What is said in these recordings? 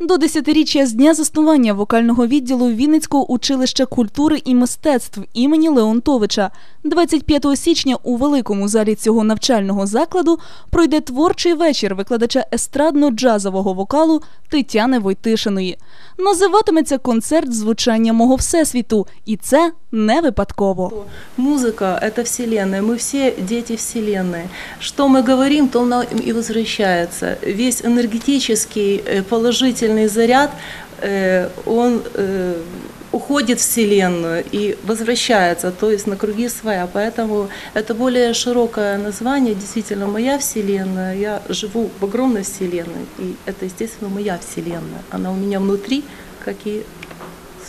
До десятиріччя з дня заснування вокального відділу Вінницького училища культури і мистецтв імені Леонтовича 25 січня у великому залі цього навчального закладу пройде творчий вечір викладача естрадно-джазового вокалу Тетяни Войтишиної. Називатиметься концерт звучання мого всесвіту, і це не випадково. Музыка – это Вселенная, мы все дети Вселенной. Что мы говорим, то нам и возвращается. Весь энергетический э, положительный заряд, э, он э, уходит в Вселенную и возвращается, то есть на круги своя. Поэтому это более широкое название, действительно моя Вселенная. Я живу в огромной Вселенной, и это, естественно, моя Вселенная. Она у меня внутри, как и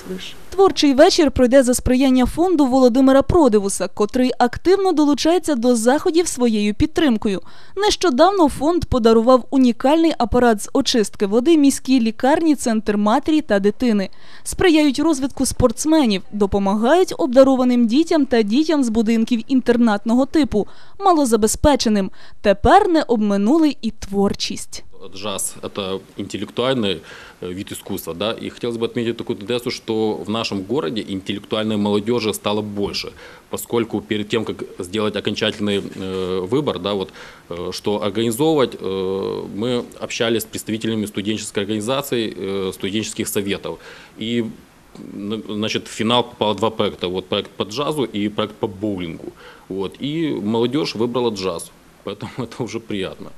свыше. Творчий вечір пройде за сприяння фонду Володимира Продивуса, котрий активно долучається до заходів своєю підтримкою. Нещодавно фонд подарував унікальний апарат з очистки води міській лікарні Центр матері та дитини. Сприяють розвитку спортсменів, допомагають обдарованим дітям та дітям з будинків інтернатного типу, малозабезпеченим. Тепер не обминули і творчість. Джаз – это интеллектуальный э, вид искусства, да, и хотелось бы отметить такую тенденцию, что в нашем городе интеллектуальной молодежи стало больше, поскольку перед тем, как сделать окончательный э, выбор, да, вот, э, что организовывать, мы общались с представителями студенческой организации, студенческих советов, и Значит, в финал попало два проекта. Вот проект по джазу и проект по боулингу. Вот. И молодежь выбрала джаз. Поэтому это уже приятно.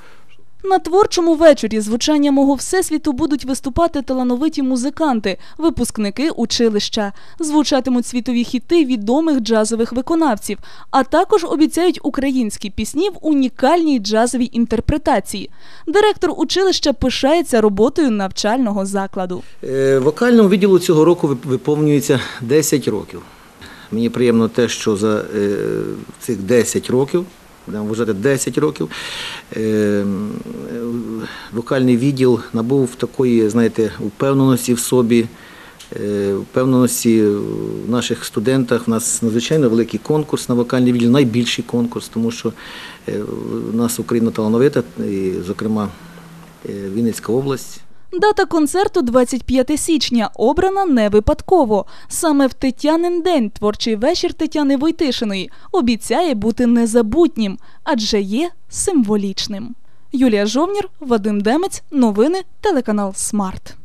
На творчому вечорі звучання мого всесвіту будуть виступати талановиті музиканти, випускники училища. Звучатимуть світові хіти відомих джазових виконавців, а також обіцяють українські пісні в унікальній джазовій інтерпретації. Директор училища пишається роботою навчального закладу. Е, Вокальному відділу цього року виповнюється 10 років. Мені приємно те, що за е, цих 10 років, будемо вважати 10 років, е, м, е, вокальний відділ набув такої, знаєте, впевненості в собі, е, впевненості в наших студентах. У нас надзвичайно великий конкурс на вокальний відділ, найбільший конкурс, тому що е, у нас Україна талановита, і, зокрема, е, Вінницька область. Дата концерту 25 січня обрана не випадково. Саме в Тетянин день творчий вечір Тетяни Войтишиної обіцяє бути незабутнім, адже є символічним. Юлія Жовнір, Вадим Демець, новини, телеканал Смарт.